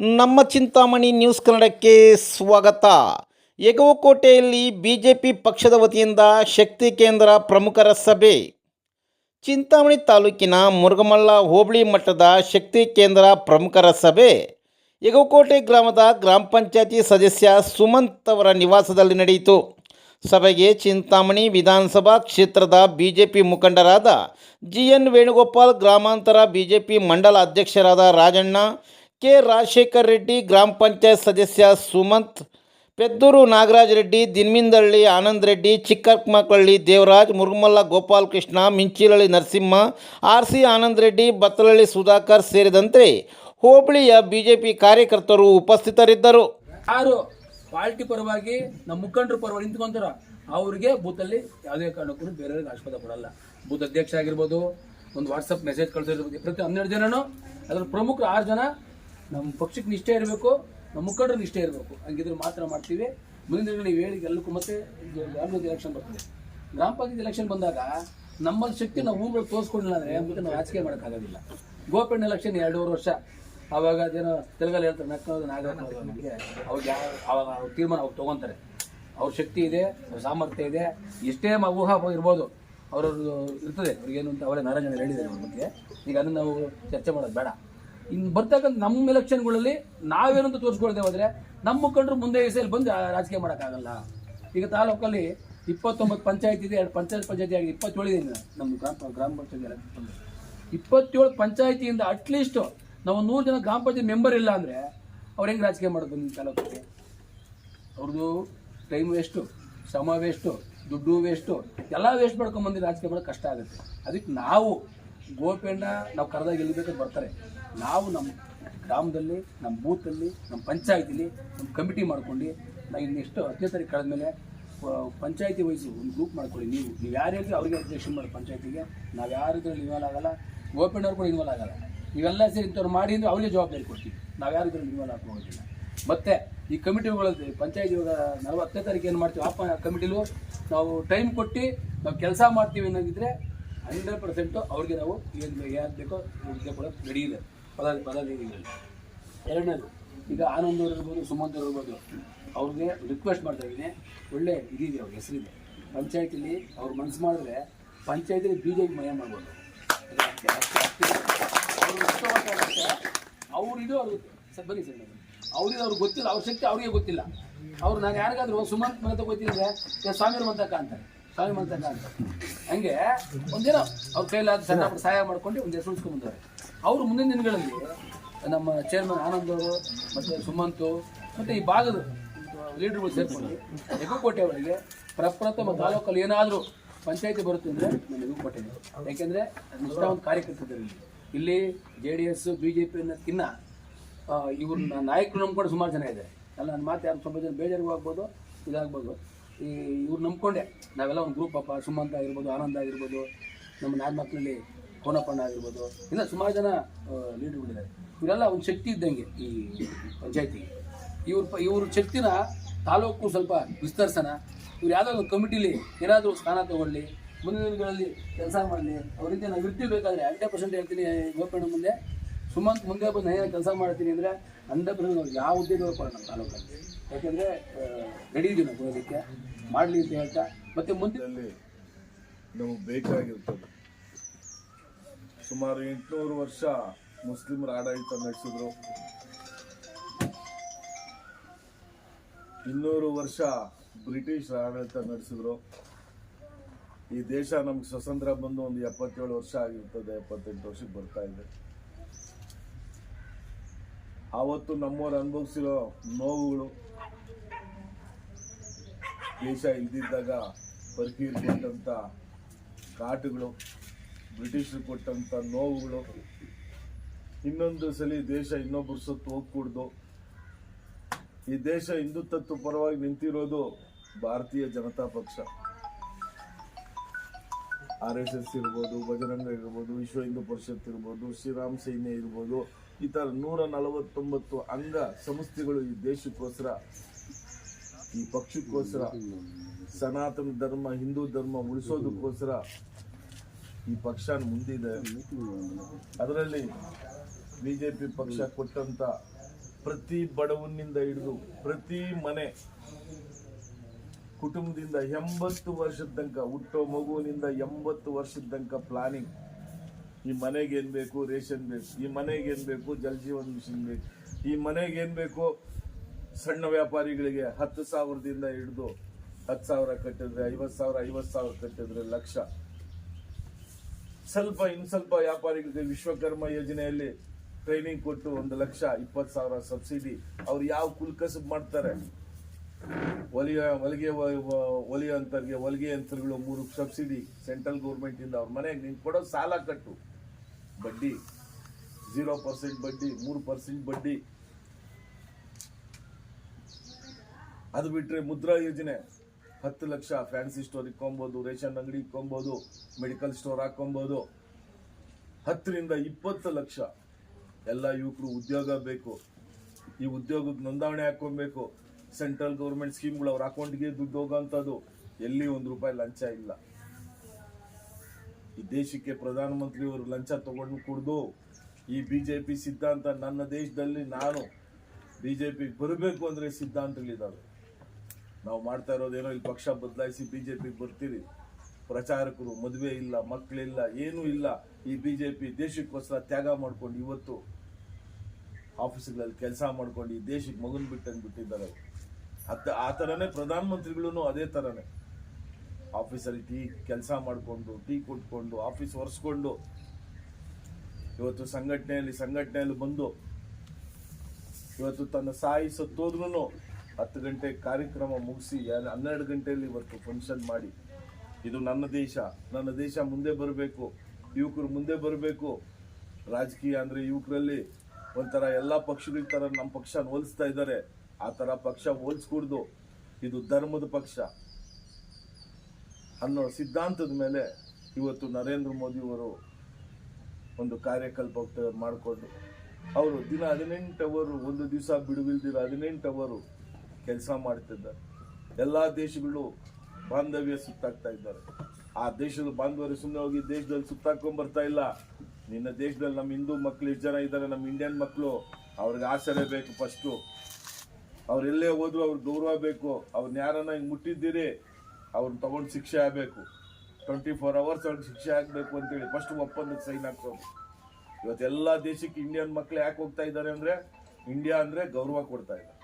ನಮ್ಮ ಚಿಂತಾಮಣಿ ನ್ಯೂಸ್ ಕನ್ನಡಕ್ಕೆ ಸ್ವಾಗತ. ಯಗವಕೋಟೆಯಲ್ಲಿ ಪಿ ಪಕ್ಷದ ವತಿಯಿಂದ ಶಕ್ತಿ ಕೇಂದ್ರ ಪ್ರಮುಖರ ಸಭೆ. ಚಿಂತಾಮಣಿ ತಾಲೂಕಿನ ಮುರುಗಮಲ್ಲ ಹೋಬಳಿ ಮಟ್ಟದ ಶಕ್ತಿ ಕೇಂದ್ರ ಪ್ರಮುಖರ ಸಭೆ. ಯಗವಕೋಟೆ ಗ್ರಾಮದ ಗ್ರಾಮ ಪಂಚಾಯತಿ ಸದಸ್ಯ ಸುಮಂತ್ ಅವರ ನಿವಾಸದಲ್ಲಿ ನಡೆಯಿತು. ಸಭೆಗೆ ಚಿಂತಾಮಣಿ ವಿಧಾನಸಭಾ ಕ್ಷೇತ್ರದ ಬಿಜೆಪಿ ಮುಖಂಡರಾದ ಜಿ ಎನ್ ವೇಣುಗೋಪಾಲ್, ಗ್ರಾಮಾಂತರ ಬಿಜೆಪಿ ಮಂಡಲ ಅಧ್ಯಕ್ಷರಾದ ರಾಜಣ್ಣ ಕೆ ರಾಜಶೇಖರ್ ರೆಡ್ಡಿ, ಗ್ರಾಮ ಪಂಚಾಯತ್ ಸದಸ್ಯ ಸುಮಂತ್, ಪೆದ್ದೂರು ನಾಗರಾಜ್ ರೆಡ್ಡಿ, ದಿನ್ಮಿಂದಳ್ಳಿ ಆನಂದ್ ರೆಡ್ಡಿ ಚಿಕ್ಕಮಕ್ಕಳ್ಳಿ ದೇವರಾಜ್, ಮುರುಗಮಲ್ಲ ಗೋಪಾಲಕೃಷ್ಣ ಮಿಂಚಿಲಳ್ಳಿ ನರಸಿಂಹ, ಆರ್ ಸಿ ಆನಂದ್ ರೆಡ್ಡಿ, ಬತ್ತಲಳ್ಳಿ ಸುಧಾಕರ್ ಸೇರಿದಂತೆ ಹೋಬಳಿಯ ಬಿಜೆಪಿ ಕಾರ್ಯಕರ್ತರು ಉಪಸ್ಥಿತರಿದ್ದರು. ಯಾರು ಪಾರ್ಟಿ ಪರವಾಗಿ ನಮ್ಮ ಮುಖಂಡರು ಪರವಾಗಿ ನಿಂತ್ಕೊಂತಾರ, ಅವ್ರಿಗೆ ಬೂತಲ್ಲಿ ಯಾವುದೇ ಕಾರಣಕ್ಕೂ ಬೇರೆಯವ್ರಿಗೆ ಆಸ್ಪದ ಕೊಡಲ್ಲ. ಬೂತ್ ಅಧ್ಯಕ್ಷ ಆಗಿರ್ಬೋದು, ಒಂದು ವಾಟ್ಸಪ್ ಮೆಸೇಜ್ ಕಳಿಸಿರ್ಬೋದು ಪ್ರತಿ ಹನ್ನೆರಡು ಜನನು ಅದರ ಪ್ರಮುಖ ಆರು ಜನ ನಮ್ಮ ಪಕ್ಷಕ್ಕೆ ನಿಷ್ಠೆ ಇರಬೇಕು, ನಮ್ಮ ಮುಖಂಡರು ನಿಷ್ಠೆ ಇರಬೇಕು. ಹಂಗಿದ್ರೆ ಮಾತ್ರ ಮಾಡ್ತೀವಿ. ಮುಂದಿನ ದಿನಗಳು ನೀವು ಹೇಳಿ ಎಲ್ಲಕ್ಕೂ ಮತ್ತೆ ಗ್ರಾಮ ಎಲೆಕ್ಷನ್ ಬರ್ತದೆ. ಗ್ರಾಮ ಪಂಚಾಯತ್ ಎಲೆಕ್ಷನ್ ಬಂದಾಗ ನಮ್ಮಲ್ಲಿ ಶಕ್ತಿ ನಾವು ಊರುಗಳು ತೋರಿಸ್ಕೊಂಡಿಲ್ಲ ಅಂದರೆ ಮುಂದೆ ನಾವು ರಾಜಕೀಯ ಮಾಡೋಕ್ಕಾಗೋದಿಲ್ಲ ಗೋಪಣ್ಣ ಎಲೆಕ್ಷನ್ ಎರಡೂವರೆ ವರ್ಷ. ಅವಾಗ ಅದೇನೋ ತೆಲುಗಲ್ಲಿ ಹೇಳ್ತಾರೆ ನಕ್ಕೋದು ನಾಗರಿಕ ಅವ್ರಿಗೆ ಅವಾಗ ಅವಾಗ ಅವ್ರ ತೀರ್ಮಾನ ಅವ್ರು ತೊಗೊತಾರೆ. ಅವ್ರ ಶಕ್ತಿ ಇದೆ, ಅವ್ರ ಸಾಮರ್ಥ್ಯ ಇದೆ. ಎಷ್ಟೇ ಊಹಾ ಇರ್ಬೋದು, ಅವ್ರವ್ರದ್ದು ಇರ್ತದೆ. ಅವ್ರಿಗೇನು ಅಂತ ಅವರೇ ನಾರಾಯಣ ಹೇಳಿದ್ದಾರೆ ಅವ್ರ ಬಗ್ಗೆ. ಈಗ ಅದನ್ನು ನಾವು ಚರ್ಚೆ ಮಾಡೋದು ಬೇಡ. ಇನ್ನು ಬರ್ತಕ್ಕಂಥ ನಮ್ಮ ಎಲೆಕ್ಷನ್ಗಳಲ್ಲಿ ನಾವೇನಂತ ತೋರಿಸ್ಕೊಳ್ತೇವೆ ನಮ್ಮ ಮುಖಂಡರು ಮುಂದೆ ಎಸೆಯಲ್ಲಿ ಬಂದು ರಾಜಕೀಯ ಮಾಡೋಕ್ಕಾಗಲ್ಲ. ಈಗ ತಾಲೂಕಲ್ಲಿ ಇಪ್ಪತ್ತೊಂಬತ್ತು ಪಂಚಾಯತ್ ಇದೆ, ಎರಡು ಪಂಚಾಯತ್ ಪಂಚಾಯತಿ ಆಗಿದೆ ಇಪ್ಪತ್ತೇಳು ಇದೆ ನಮ್ಮ ಗ್ರಾಮ ಗ್ರಾಮ ಪಂಚಾಯತಿ ಇಪ್ಪತ್ತೇಳು ಪಂಚಾಯತಿಯಿಂದ ಅಟ್ಲೀಸ್ಟ್ ನಾವು ನೂರು ಜನ ಗ್ರಾಮ ಪಂಚಾಯತ್ ಮೆಂಬರ್ ಇಲ್ಲ ಅಂದರೆ ಅವ್ರು ಹೆಂಗೆ ರಾಜಕೀಯ ಮಾಡೋದು ನಿಮ್ಮ ತಾಲೂಕಿಗೆ? ಅವ್ರದ್ದು ಟೈಮ್ ವೇಸ್ಟು ಶ್ರಮ ವೇಸ್ಟು ದುಡ್ಡು ವೇಸ್ಟು ಎಲ್ಲ ವೇಸ್ಟ್ ಮಾಡ್ಕೊಂಬಂದು ರಾಜಕೀಯ ಮಾಡೋದು ಕಷ್ಟ ಆಗುತ್ತೆ. ಅದಕ್ಕೆ ನಾವು ಗೋಪಣ್ಣ ನಾವು ಕರೆದಾಗ ಎಲ್ಲಿ ಬೇಕಾದ್ರೆ ಬರ್ತಾರೆ. ನಾವು ನಮ್ಮ ಗ್ರಾಮದಲ್ಲಿ, ನಮ್ಮ ಬೂತಲ್ಲಿ, ನಮ್ಮ ಪಂಚಾಯತಿಲಿ ನಮ್ಮ ಕಮಿಟಿ ಮಾಡ್ಕೊಂಡು ನಾವು ಇನ್ನೆಷ್ಟು ಹತ್ತನೇ ತಾರೀಕು ಕಳೆದ್ಮೇಲೆ ಪಂಚಾಯತಿ ವಯಸ್ಸು ಒಂದು ಗ್ರೂಪ್ ಮಾಡ್ಕೊಳ್ಳಿ ನೀವು. ನೀವು ಯಾರ್ಯಾರು ಅವ್ರಿಗೆ ಅಧ್ಯಕ್ಷನ್ ಮಾಡಿ ಪಂಚಾಯತಿಗೆ, ನಾವು ಯಾರಿದ್ರಲ್ಲಿ ಇನ್ವಾಲ್ ಆಗಲ್ಲ ಗೋಪಣ್ಣವ್ರು ಕೂಡ ಇನ್ವಾಲ್ ಆಗಲ್ಲ. ನೀವೆಲ್ಲ ಸೇರಿ ಇಂಥವ್ರು ಮಾಡಿ ಅಂದರೆ ಅವ್ರಿಗೆ ಜವಾಬ್ದಾರಿ ಕೊಡ್ತೀವಿ. ನಾವು ಯಾರು ಇನ್ವಾಲ್ ಇನ್ವಾಲ್ವ್ ಹಾಕೋದಿಲ್ಲ ಮತ್ತೆ ಈ ಕಮಿಟಿಗಳಲ್ಲಿ ಪಂಚಾಯತ್ ಇವಾಗ ನಲವತ್ತನೇ ತಾರೀಕು ಏನು ಮಾಡ್ತೀವಿ? ಆ ಕಮಿಟಿಲು ನಾವು ಟೈಮ್ ಕೊಟ್ಟು ನಾವು ಕೆಲಸ ಮಾಡ್ತೀವಿ ಅನ್ನೋದಿದ್ರೆ ಹಂಡ್ರೆಡ್ ಪರ್ಸೆಂಟು ಅವ್ರಿಗೆ ನಾವು ಏನು ಯಾರು ಬೇಕೋ ಇದೆ ಕೂಡ ರೆಡಿ ಇದೆ ಪದ ಪದಾಧಿಕಾರಿಗಳಲ್ಲಿ ಎರಡನೇದು, ಈಗ ಆನಂದ್ ಅವರು ಇರ್ಬೋದು ಸುಮಂತ್ ಅವರು ಇರ್ಬೋದು, ಅವ್ರಿಗೆ ರಿಕ್ವೆಸ್ಟ್ ಮಾಡ್ತಾ ಇದ್ದೀನಿ. ಒಳ್ಳೆ ಇದಿದೆ ಅವ್ರ ಹೆಸರಿದೆ. ಪಂಚಾಯತಿಲಿ ಅವ್ರು ಮನಸ್ಸು ಮಾಡಿದ್ರೆ ಪಂಚಾಯತಿಲಿ ಬಿ ಜೆ ಪಿ ಮಯ ಮಾಡ್ಬೋದು ಇದು ಅವ್ರು ಸರ್, ಬನ್ನಿ ಸರ್. ಅವ್ರಿಗೆ ಅವ್ರಿಗೆ ಗೊತ್ತಿಲ್ಲ, ಅವ್ರ ಶಕ್ತಿ ಅವ್ರಿಗೆ ಗೊತ್ತಿಲ್ಲ. ಅವ್ರು ನಾನು ಯಾರಿಗಾದ್ರು ಸುಮಂತ್ ಮನೆ ಗೊತ್ತಿಲ್ಲ ಸ್ವಾಮಿ ಮಂತಕ ಅಂತಾರೆ ಮಂತಕ ಅಂತ ಹಂಗೆ ಒಂದಿನ ಅವ್ರ ಕೈಲಾದ ಸಣ್ಣ ಸಹಾಯ ಮಾಡ್ಕೊಂಡು ಒಂದು ಹೆಸರು ಉಳಿಸ್ಕೊಂಡ್ಬಂದವ್ರೆ ಅವರು ಮುಂದಿನ ದಿನಗಳಲ್ಲಿ ನಮ್ಮ ಚೇರ್ಮನ್ ಆನಂದ್ ಅವರು ಮತ್ತು ಸುಮಂತು ಮತ್ತು ಈ ಭಾಗದ ಲೀಡರ್ಗಳು ಸೇರ್ಕೊಂಡು ಎಗುಕೋಟೆ ಅವರಿಗೆ ಪ್ರಪ್ರಥಮ ತಾಲೂಕಲ್ಲಿ ಏನಾದರೂ ಪಂಚಾಯಿತಿ ಬರುತ್ತೆ ಅಂದರೆ ನಾನು ಎಗುಕೋಟೆ ಯಾಕೆಂದರೆ ನಿಷ್ಠಾವಂತ ಕಾರ್ಯಕರ್ತರು ಇಲ್ಲಿ. ಇಲ್ಲಿ J D S, B J P ಅನ್ನೋದಕ್ಕಿನ್ನ ಇವ್ರನ್ನ ನಾಯಕರು ನಂಬ್ಕೊಂಡು ಸುಮಾರು ಜನ ಇದೆ ಅಲ್ಲ, ನನ್ನ ಮಾತು ಯಾರು ಸ್ವಲ್ಪ ಜನ ಬೇಜಾರಿಗೂ ಆಗ್ಬೋದು, ಇದಾಗ್ಬೋದು. ಈ ಇವ್ರು ನಂಬ್ಕೊಂಡೆ. ನಾವೆಲ್ಲ ಒಂದು ಗ್ರೂಪ್ ಅಪ್ಪ, ಸುಮಂತ ಆಗಿರ್ಬೋದು, ಆನಂದ್ ಆಗಿರ್ಬೋದು, ನಮ್ಮ ನಾಲ್ಮಕ್ಳಲ್ಲಿ ಕೋನಪ್ಪಣ್ಣ ಆಗಿರ್ಬೋದು ಇಲ್ಲ ಸುಮಾರು ಜನ ಲೀಡರ್ಗಳಿದ್ದಾರೆ ಇವರೆಲ್ಲ ಒಂದು ಶಕ್ತಿ ಇದ್ದಂಗೆ ಈ ಪಂಚಾಯತಿಗೆ. ಇವ್ರ ಇವ್ರ ಶಕ್ತಿನ ತಾಲೂಕು ಸ್ವಲ್ಪ ವಿಸ್ತರಿಸೋಣ. ಇವ್ರು ಯಾವುದೋ ಒಂದು ಕಮಿಟಿಲಿ ಏನಾದರೂ ಸ್ಥಾನ ತಗೊಳ್ಳಿ, ಮುಂದಿನ ದಿನಗಳಲ್ಲಿ ಕೆಲಸ ಮಾಡಲಿ ಅವರಿಂದ ನಾವು ಇರ್ತೀವಿ ಬೇಕಾದರೆ, ಹಂಡ್ರೆಡ್ ಪರ್ಸೆಂಟ್ ಹೇಳ್ತೀನಿ ಗೋಪಣ್ಣ ಮುಂದೆ. ಸುಮಂತ್ ಮುಂದೆ ಬಂದು ನಾನು ಕೆಲಸ ಮಾಡ್ತೀನಿ ಅಂದರೆ ಹಂಡ್ರೆಡ್ ನಾವು ಯಾವ ಉದ್ಯೋಗ ಕೊಡೋಣ ನಮ್ಮ ತಾಲೂಕಲ್ಲಿ. ಯಾಕೆಂದರೆ ರೆಡಿ ಇದೀವಿ ನಾವು ಕೊಡೋದಕ್ಕೆ. ಮಾಡಲಿ ಅಂತ ಹೇಳ್ತಾ, ಮತ್ತು ಮುಂದೆ ನಮಗೆ ಬೇಕಾಗಿರ್ತದೆ. ಸುಮಾರು ಎಂಟುನೂರು ವರ್ಷ ಮುಸ್ಲಿಮರ ಆಡಳಿತ ನಡೆಸಿದ್ರು. ಇನ್ನೂರು ವರ್ಷ ಬ್ರಿಟಿಷ್ ಆಡಳಿತ ನಡೆಸಿದ್ರು. ಈ ದೇಶ ನಮ್ಗೆ ಸ್ವತಂತ್ರ ಬಂದು ಒಂದು ಎಪ್ಪತ್ತೇಳು ವರ್ಷ ಆಗಿರ್ತದೆ, ಎಪ್ಪತ್ತೆಂಟು ವರ್ಷಕ್ಕೆ ಬರ್ತಾ ಇದೆ. ಆವತ್ತು ನಮ್ಮವ್ರು ಅನುಭವಿಸಿರೋ ನೋವುಗಳು ದೇಶ ಇಲ್ದಿದ್ದಾಗ ಪರಿಕೀರ್ ಕೊಟ್ಟಂಥ ಕಾಟುಗಳು, ಬ್ರಿಟಿಷರು ಕೊಟ್ಟಂಥ ನೋವುಗಳು. ಇನ್ನೊಂದು ಸಲ ದೇಶ ಇನ್ನೊಬ್ಬರು ಸತ್ತು ಹೋಗ್ಕೂಡ್ದು. ಈ ದೇಶ ಹಿಂದುತ್ವದ ಪರವಾಗಿ ನಿಂತಿರೋದು ಭಾರತೀಯ ಜನತಾ ಪಕ್ಷ. ಆರ್ ಎಸ್ ಎಸ್ ಇರ್ಬೋದು ಬಜರಂಗ ಇರ್ಬೋದು, ವಿಶ್ವ ಹಿಂದೂ ಪರಿಷತ್ ಇರ್ಬೋದು, ಶ್ರೀರಾಮ್ ಸೈನ್ಯ ಇರ್ಬೋದು ಈ ಥರ ನೂರ ನಲವತ್ತೊಂಬತ್ತು ಅಂಗ ಸಂಸ್ಥೆಗಳು ಈ ದೇಶಕ್ಕೋಸ್ಕರ, ಈ ಪಕ್ಷಕ್ಕೋಸ್ಕರ, ಸನಾತನ ಧರ್ಮ, ಹಿಂದೂ ಧರ್ಮ ಉಳಿಸೋದಕ್ಕೋಸ್ಕರ ಈ ಪಕ್ಷ ಮುಂದಿದೆ. ಅದರಲ್ಲಿ ಬಿ ಜೆ ಪಿ ಪಕ್ಷ ಕೊಟ್ಟಂತ ಪ್ರತಿ ಬಡವನಿಂದ ಹಿಡಿದು ಪ್ರತಿ ಮನೆ ಕುಟುಂಬದಿಂದ ಎಂಬತ್ತು ವರ್ಷದ ತನಕ, ಹುಟ್ಟೋ ಮಗುವಿನಿಂದ ಎಂಬತ್ತು ವರ್ಷದ ತನಕ ಪ್ಲಾನಿಂಗ್ ಈ ಮನೆಗೆ ಏನ್ ಬೇಕು, ರೇಷನ್ ಬೇಕು, ಈ ಮನೆಗೆ ಏನ್ ಬೇಕು, ಜಲ್ ಜೀವನ್ ಮಿಷನ್ ಬೇಕು. ಈ ಮನೆಗೆ ಏನ್ ಬೇಕು, ಸಣ್ಣ ವ್ಯಾಪಾರಿಗಳಿಗೆ ಹತ್ತು ಸಾವಿರದಿಂದ ಹಿಡಿದು ಹತ್ತು ಸಾವಿರ ಕಟ್ಟಿದ್ರೆ, ಐವತ್ತು ಸಾವಿರ ಐವತ್ತು ಸಾವಿರ ಕಟ್ಟಿದ್ರೆ ಲಕ್ಷ. ಸ್ವಲ್ಪ ಇನ್ ಸ್ವಲ್ಪ ವ್ಯಾಪಾರಿಗಳಿಗೆ ವಿಶ್ವಕರ್ಮ ಯೋಜನೆಯಲ್ಲಿ ಟ್ರೈನಿಂಗ್ ಕೊಟ್ಟು ಒಂದು ಲಕ್ಷ, ಇಪ್ಪತ್ತು ಸಾವಿರ ಸಬ್ಸಿಡಿ. ಅವ್ರು ಯಾವ ಕುಲ್ಕಸಬ್ ಮಾಡ್ತಾರೆ? ಒಲಿಯ ಹೊಲಿಗೆ ಹೊಲಿಯೋ ಅಂತರ್ಗೆ ಹೊಲಿಗೆ ಯಂತ್ರಗಳು ಮೂರು ಸಬ್ಸಿಡಿ. ಸೆಂಟ್ರಲ್ ಗೌರ್ಮೆಂಟ್ ಇಂದ ಅವ್ರ ಮನೆಗೆ ನೀನು ಕೊಡೋ ಸಾಲ ಕಟ್ಟು. ಬಡ್ಡಿ ಜೀರೋ ಪರ್ಸೆಂಟ್ ಬಡ್ಡಿ, ಮೂರು ಪರ್ಸೆಂಟ್ ಬಡ್ಡಿ. ಅದು ಬಿಟ್ರೆ ಮುದ್ರಾ ಯೋಜನೆ, ಹತ್ತು ಲಕ್ಷ ಫ್ಯಾನ್ಸಿ ಸ್ಟೋರ್ ಇಕ್ಕೊಬೋದು, ರೇಷನ್ ಅಂಗಡಿ ಇಕ್ಕೊಬೋದು ಮೆಡಿಕಲ್ ಸ್ಟೋರ್ ಹಾಕ್ಕೊಬೋದು. ಹತ್ತರಿಂದ ಇಪ್ಪತ್ತು ಲಕ್ಷ ಎಲ್ಲ ಯುವಕರು ಉದ್ಯೋಗ ಬೇಕು. ಈ ಉದ್ಯೋಗಕ್ಕೆ ನೋಂದಾವಣೆ ಹಾಕೊಬೇಕು ಸೆಂಟ್ರಲ್ ಗೌರ್ಮೆಂಟ್ ಸ್ಕೀಮ್ಗಳು ಅವ್ರ ಅಕೌಂಟ್ಗೆ ದುಡ್ಡು ಹೋಗೋಂಥದ್ದು ಎಲ್ಲಿ ಒಂದು ರೂಪಾಯಿ ಲಂಚ ಇಲ್ಲ. ಈ ದೇಶಕ್ಕೆ ಪ್ರಧಾನಮಂತ್ರಿಯವರು ಲಂಚ ತಗೊಂಡು ಕುಡ್ದು ಈ ಬಿ ಜೆ ಪಿ ಸಿದ್ಧಾಂತ ನನ್ನ ದೇಶದಲ್ಲಿ ನಾನು ಬಿ ಜೆ ಪಿಗೆ ಬರಬೇಕು ಅಂದರೆ ಸಿದ್ಧಾಂತಗಳಿದ್ದಾವೆ. ನಾವು ಮಾಡ್ತಾ ಇರೋದೇನೋ ಇಲ್ಲಿ ಪಕ್ಷ ಬದಲಾಯಿಸಿ ಪಿಗೆ ಬರ್ತೀರಿ. ಪ್ರಚಾರಕರು ಮದುವೆ ಇಲ್ಲ ಮಕ್ಕಳಿಲ್ಲ ಏನೂ ಇಲ್ಲ. ಈ ಬಿ ಜೆ ಪಿ ದೇಶಕ್ಕೋಸ್ಕರ ತ್ಯಾಗ ಮಾಡ್ಕೊಂಡು ಇವತ್ತು ಆಫೀಸ್ಗಳಲ್ಲಿ ಕೆಲಸ ಮಾಡ್ಕೊಂಡು ಈ ದೇಶಕ್ಕೆ ಮಗನ ಬಿಟ್ಟಂಗೆ ಬಿಟ್ಟಿದ್ದಾರೆ. ಅತ್ತ ಆ ಥರನೇ ಪ್ರಧಾನಮಂತ್ರಿಗಳೂ ಅದೇ ಥರನೇ ಆಫೀಸಲ್ಲಿ ಟೀ ಕೆಲಸ ಮಾಡಿಕೊಂಡು, ಟೀ ಕೊಟ್ಕೊಂಡು, ಆಫೀಸ್ ಒರೆಸ್ಕೊಂಡು, ಇವತ್ತು ಸಂಘಟನೆಯಲ್ಲಿ ಸಂಘಟನೆಯಲ್ಲಿ ಬಂದು, ಇವತ್ತು ತನ್ನ ಸಾಯಿ ಸತ್ತೋದ್ರೂ ಹತ್ತು ಗಂಟೆ ಕಾರ್ಯಕ್ರಮ ಮುಗಿಸಿ ಹನ್ನೆರಡು ಗಂಟೆಯಲ್ಲಿ ಇವತ್ತು ಫಂಕ್ಷನ್ ಮಾಡಿ, ಇದು ನನ್ನ ದೇಶ ನನ್ನ ದೇಶ ಮುಂದೆ ಬರಬೇಕು, ಯುವಕರು ಮುಂದೆ ಬರಬೇಕು, ರಾಜಕೀಯ ಅಂದರೆ ಯುವಕರಲ್ಲಿ ಒಂಥರ ಎಲ್ಲ ಪಕ್ಷಗಳ ಥರ ನಮ್ಮ ಪಕ್ಷ ಹೋಲಿಸ್ತಾ ಇದ್ದಾರೆ, ಆ ಥರ ಪಕ್ಷ ಹೋಲಿಸ್ಕೂಡ್ದು, ಇದು ಧರ್ಮದ ಪಕ್ಷ. ಅನ್ನೋ ಸಿದ್ಧಾಂತದ ಮೇಲೆ ಇವತ್ತು ನರೇಂದ್ರ ಮೋದಿಯವರು ಒಂದು ಕಾರ್ಯಕಲ್ಪ ಮಾಡಿಕೊಂಡು ಅವರು ದಿನ ಹದಿನೆಂಟು ಅವರು ಒಂದು ದಿವಸ ಬಿಡುವಿಲ್ದಿರ ಹದಿನೆಂಟು ಅವರು ಕೆಲಸ ಮಾಡ್ತಿದ್ದಾರೆ. ಎಲ್ಲ ದೇಶಗಳು ಬಾಂಧವ್ಯ ಸುತ್ತಾಗ್ತಾ ಇದ್ದಾರೆ. ಆ ದೇಶದ ಬಾಂಧವ್ಯ ಸುಮ್ಮನೆ ಹೋಗಿ ದೇಶದಲ್ಲಿ ಸುತ್ತಾಕೊಂಡ್ ಬರ್ತಾ ಇಲ್ಲ. ನಿನ್ನ ದೇಶದಲ್ಲಿ ನಮ್ಮ ಹಿಂದೂ ಮಕ್ಕಳು ಎಷ್ಟು ಜನ ಇದ್ದಾರೆ, ನಮ್ಮ ಇಂಡಿಯನ್ ಮಕ್ಕಳು ಅವ್ರಿಗೆ ಆಸರೆ ಬೇಕು ಫಸ್ಟು ಅವ್ರು ಎಲ್ಲೇ ಹೋದ್ರು ಅವ್ರಿಗೆ ಗೌರವ ಬೇಕು. ಅವ್ರನ್ನ ಯಾರನ್ನ ಹಿಂಗೆ ಮುಟ್ಟಿದ್ದೀರಿ? ಅವ್ರನ್ನ ತಗೊಂಡು ಶಿಕ್ಷೆ ಆಗಬೇಕು. ಟ್ವೆಂಟಿ ಫೋರ್ ಅವರ್ಸ್ ಅವ್ರಿಗೆ ಶಿಕ್ಷೆ ಆಗಬೇಕು ಅಂತೇಳಿ ಫಸ್ಟ್ ಒಪ್ಪಂದಕ್ಕೆ ಸೈನ್ ಹಾಕ್ಸೋದು ಇವತ್ತೆಲ್ಲ ದೇಶಕ್ಕೆ ಇಂಡಿಯನ್ ಮಕ್ಳು ಯಾಕೆ ಹೋಗ್ತಾ ಇದ್ದಾರೆ ಅಂದರೆ ಇಂಡಿಯಾ ಅಂದರೆ ಗೌರವ ಕೊಡ್ತಾ ಇದ್ದಾರೆ